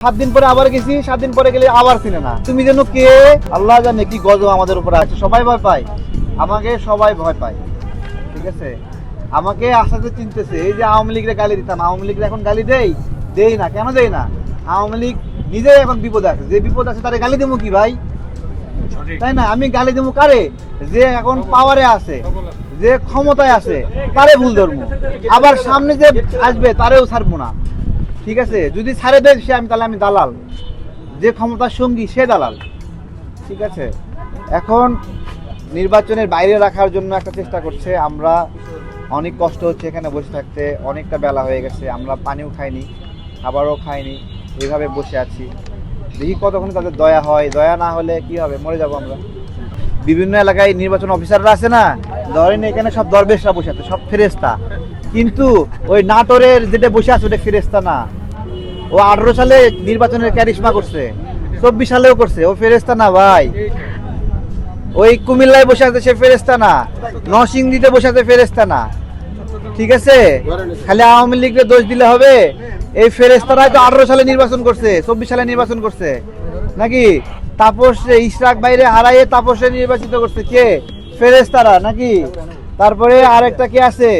সাত দিন পরে আবার গেছি সাত দিন পরে গেলে আবার চিনে না তুমি যেন কে? আল্লাহ জানে কি গজব আমাদের উপরে আছে। সবাই ভয় পায়। আমাকে সবাই ভয় পায়। ঠিক আছে? আমাকে আস্তে চিনতেছে এই যে আওয়ামী লীগের গালি দিতাম আওয়ামী লীগের এখন গালি দেই? দেই না। কেন দেই না? আওয়ামী লীগ নিজেই এখন বিপদ আছে। যে বিপদ আছে তারে গালি দেবো কি ভাই? তাই না? আমি গালি দেবো কারে? যে এখন পাওয়ারে আছে যে ক্ষমতায় আছে তারে ভুল ধরবো আবার সামনে যে আসবে তারেও ছাড়বো না। ঠিক আছে? যদি ছাড়ে দেয় সে আমি, তাহলে আমি দালাল। যে ক্ষমতার সঙ্গী, সে দালাল। ঠিক আছে? এখন নির্বাচনের বাইরে রাখার জন্য একটা চেষ্টা করছে। আমরা অনেক কষ্ট হচ্ছে এখানে বসে থাকতে। অনেকটা বেলা হয়ে গেছে। আমরা পানিও খাইনি, খাবারও খাইনি। এইভাবে বসে আছি। দেখি কতক্ষণ তাদের দয়া হয়। দয়া না হলে কি হবে? মরে যাব আমরা। বিভিন্ন এলাকায় নির্বাচন অফিসাররা আছে না? ধরেন এখানে সব দরবেশরা বসে আছে, সব ফেরেস্তা কিন্তু ওই নাটোরের যেটা বসে আছে, ওটা ফেরেস্তা না। ও আঠারো সালে নির্বাচনের ক্যারিশমা করছে, চব্বিশ সালেও করছে। ও ফেরেস্তা না ভাই। ওই কুমিল্লায় বসে আছে সে ফেরেস্তা না, নরসিংদীতে বসে আছে ফেরেস্তা না। ঠিক আছে? খালি আওয়ামী লীগকে দোষ দিলে হবে। এই ফেরেস্তারাই তো আঠারো সালে নির্বাচন করছে, চব্বিশ সালে নির্বাচন করছে। নাকি? তাপস, ইশরাক বাইরে হারাইয়ে তাপসে নির্বাচিত করছে কে? ফেরেস্তারা নাকি? তারপরে আরেকটা কে আছে?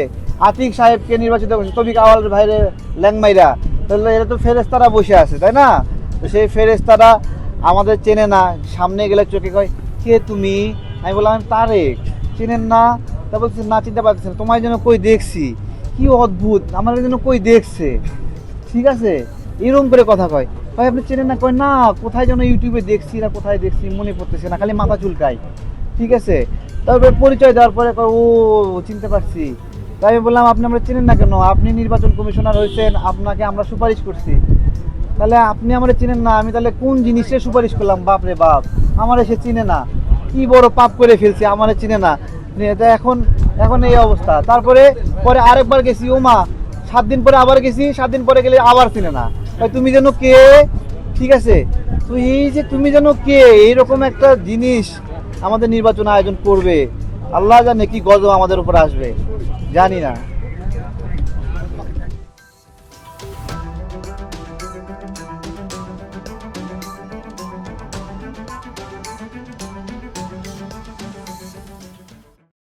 আতিক সাহেবকে নির্বাচিত করছে তবিক আওয়াল ভাইরে ল্যাংমাইরা। তাহলে এরা তো ফেরেস্তারা বসে আছে, তাই না? তো সেই ফেরেস্তারা আমাদের চেনে না, সামনে গেলে চোখে কয়, কে তুমি? আমি বললাম, আমি তারেক। চেনেন না? তা বলছে না, চিনতে পারতেছি না। তোমায় যেন কই দেখছি? কি অদ্ভুত! আমার যেন কই দেখছে? ঠিক আছে? এরকম করে কথা কয়। ভাই, আপনি চেনেন না? কয়, না, কোথায় যেন ইউটিউবে দেখছি না, কোথায় দেখছি, মনে পড়তেছে না, খালি মাথা চুলকায়। ঠিক আছে। তারপরে পরিচয় দেওয়ার পরে কয়, ও, চিনতে পারছি। তাই আমি বললাম, আপনি আমরা চেনেন না কেন? আপনি নির্বাচন কমিশনার হয়েছেন, আপনাকে আমরা সুপারিশ করছি। তাহলে আপনি আমার চিনেন না, আমি তাহলে কোন জিনিসে সুপারিশ করলাম? বাপ রে বাপ, আমার সে চিনে না। কি বড় পাপ করে ফেলছে, আমার চিনে না। এখন এখন এই অবস্থা। তারপরে, পরে আরেকবার গেছি ওমা সাত দিন পরে আবার গেছি, সাত দিন পরে গেলে আবার চিনে না। তুমি যেন কে? ঠিক আছে? তো এই যে তুমি যেন কে? এইরকম একটা জিনিস আমাদের নির্বাচন আয়োজন করবে। আল্লাহ জানে কি গজব আমাদের উপর আসবে। জানি না